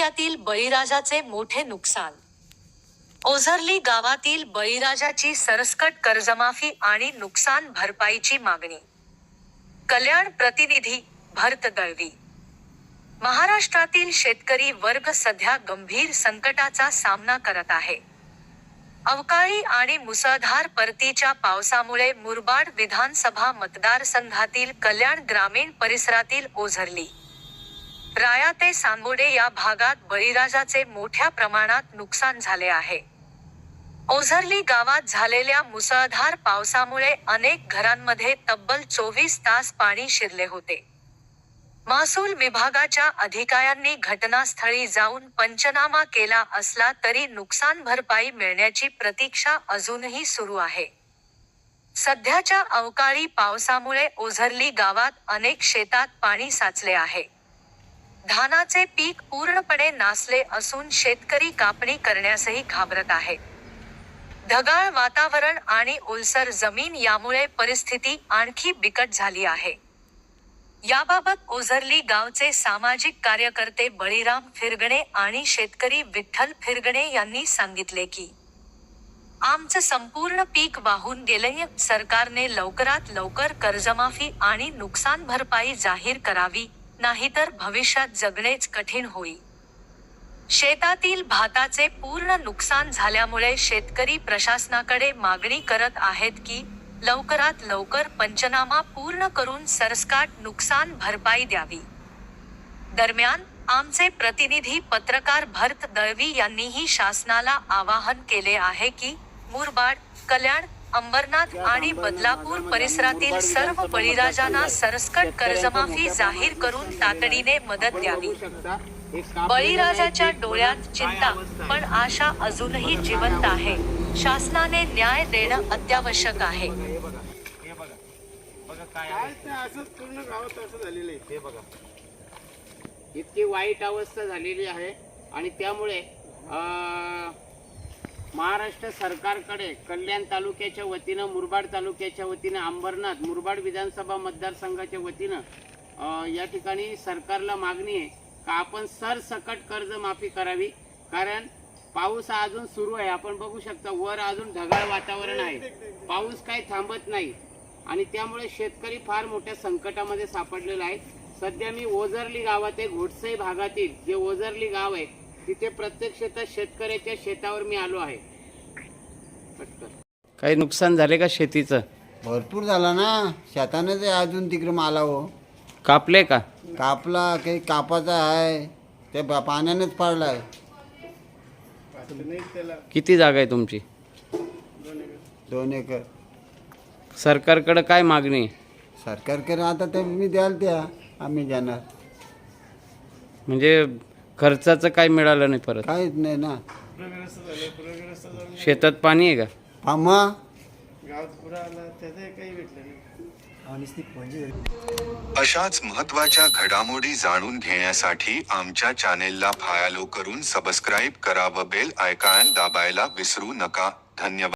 तालुक्यातील बळीराजाचे मोठे नुकसान. ओझरली गावातील बळीराजाची सरसकट कर्जमाफी आणि नुकसान भरपाईची मागणी. कल्याण प्रतिनिधी भरत दळवी. महाराष्ट्रातील शेतकरी वर्ग सध्या गंभीर संकटाचा सामना करत आहे. अवकाळी आणि मुसळधार परतीच्या पावसामुळे मुरबाड विधानसभा मतदारसंघातील कल्याण ग्रामीण परिसरातील ओझरली. राया ते सांगोडे या भागात बळीराजाचे मोठ्या प्रमाणात नुकसान झाले आहे. ओझरली गावात झालेल्या मुसळधार पावसामुळे अनेक घरांमध्ये तब्बल चोवीस तास पाणी शिरले होते. महसूल विभागाच्या अधिकाऱ्यांनी घटनास्थळी जाऊन पंचनामा केला असला तरी नुकसान भरपाई मिळण्याची प्रतीक्षा अजूनही सुरू आहे. सध्याच्या अवकाळी पावसामुळे ओझरली गावात अनेक शेतात पाणी साचले आहे. धानाचे पीक पूर्णपणे नासले असून शेतकरी कापणी करण्यासही घाबरत आहे. ढगाळ वातावरण आणि ओलसर जमीन यामुळे परिस्थिती आणखी बिकट झाली आहे. याबाबत ओझरली गावचे सामाजिक कार्यकर्ते बळीराम फिरगणे आणि शेतकरी विठ्ठल फिरगणे यांनी सांगितले की आमचं संपूर्ण पीक वाहून गेलंय. सरकारने लवकरात लवकर कर्जमाफी आणि नुकसान भरपाई जाहीर करावी. नाहीतर भविष्यात जगणेच कठीण होईल. शेतातील भाताचे पूर्ण नुकसान झाल्यामुळे शेतकरी प्रशासनाकडे मागणी करत आहेत की लवकरात लवकर पंचनामा पूर्ण करून सरसकाट नुकसान भरपाई द्यावी. दरम्यान आमचे प्रतिनिधी पत्रकार भरत दळवी यांनीही शासनाला आवाहन केले आहे की मुरबाड कल्याण अंबरनाथ आणि बदलापूर परिसरातील सर्व बळीराजांना सरसकट कर्जमाफी जाहीर करून तातडीने मदत द्यावी. बळीराजाच्या डोळ्यात चिंता पण आशा अजूनही जिवंत आहे. शासनाने न्याय देणं अत्यावश्यक आहे. इतकी वाईट अवस्था झालेली आहे आणि त्यामुळे महाराष्ट्र सरकारकडे कल्याण तालुक्याच्या वतीनं मुरबाड तालुक्याच्या वतीनं अंबरनाथ मुरबाड विधानसभा मतदारसंघाच्या वतीनं या ठिकाणी सरकारला मागणी आहे का आपण सरसकट कर्जमाफी करावी? कारण पाऊस हा अजून सुरू आहे. आपण बघू शकता वर अजून ढगाळ वातावरण आहे. पाऊस काही थांबत नाही. आणि त्यामुळे शेतकरी फार मोठ्या संकटामध्ये सापडलेला आहे. सध्या मी ओझरली गावात आहे घोटसई भागातील जे ओझरली गाव आहे तिथे प्रत्येक शेतात शेतकऱ्याच्या शेतावर मी आलो आहे. काही नुकसान झाले का शेतीचं? भरपूर झाला ना. शेतानं ते अजून तिकडे माला हो. कापले का? कापला काही कापाचा आहे. ते पा- पाण्यानेच पाडलाय. किती जागा आहे तुमची? दोन एकर. सरकारकडे काय मागणी? आहे? सरकारकडे आता ते मी द्याल त्या. आम्ही देणार. म्हणजे खर्चाचं काय मिळालं नाही परत? काहीच नाही ना. शेतात पाणी आहे का? आम्हा? अशाच महत्त्वाच्या घडामोडी जाणून घेण्यासाठी आमच्या चॅनेलला फॉलो करून सबस्क्राईब करा व बेल आयकॉन दाबायला विसरू नका. धन्यवाद.